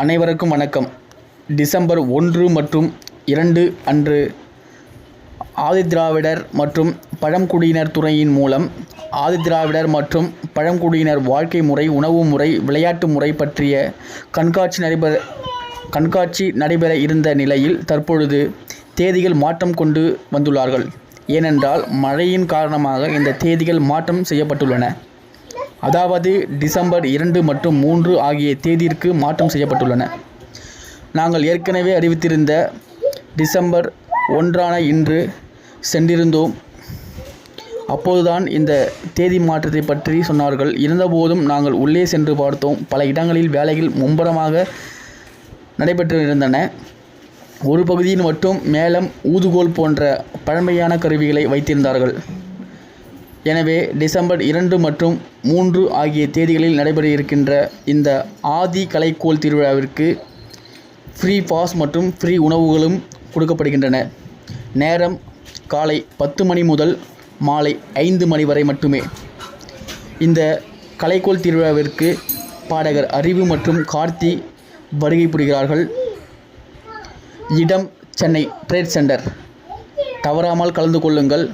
அனைவருக்கும் வணக்கம். டிசம்பர் ஒன்று மற்றும் இரண்டு அன்று ஆதிதிராவிடர் மற்றும் பழங்குடியினர் துறையின் மூலம் ஆதிதிராவிடர் மற்றும் பழங்குடியினர் வாழ்க்கை முறை உணவு முறை விளையாட்டு முறை பற்றிய கண்காட்சி நடைபெற கண்காட்சி நடைபெற இருந்த நிலையில் தற்பொழுது தேதிகள் மாற்றம் கொண்டு வந்துள்ளார்கள். ஏனென்றால் மழையின் காரணமாக இந்த தேதிகள் மாற்றம் செய்யப்பட்டுள்ளன. அதாவது டிசம்பர் இரண்டு மற்றும் மூன்று ஆகிய தேதிற்கு மாற்றம் செய்யப்பட்டுள்ளன. நாங்கள் ஏற்கனவே அறிவித்திருந்த டிசம்பர் ஒன்றான இன்று சென்றிருந்தோம். அப்போதுதான் இந்த தேதி மாற்றத்தை பற்றி சொன்னார்கள். இருந்தபோதும் நாங்கள் உள்ளே சென்று பார்த்தோம். பல இடங்களில் வேலைகள் மும்பரமாக நடைபெற்று இருந்தன ஒரு பகுதியில் மட்டும் மேளம் ஊதுகோல் போன்ற பழமையான கருவிகளை வைத்திருந்தார்கள். எனவே டிசம்பர் இரண்டு மற்றும் மூன்று ஆகிய தேதிகளில் நடைபெற இருக்கின்ற இந்த ஆதி கலைக்கோள் திருவிழாவிற்கு ஃப்ரீ பாஸ் மற்றும் ஃப்ரீ உணவுகளும் கொடுக்கப்படுகின்றன. நேரம் காலை பத்து மணி முதல் மாலை ஐந்து மணி வரை மட்டுமே. இந்த கலைக்கோள் திருவிழாவிற்கு பாடகர் அறிவு மற்றும் கார்த்தி வருகை புரிகிறார்கள். இடம் சென்னை ட்ரேட் சென்டர் தவறாமல் கலந்து கொள்ளுங்கள்.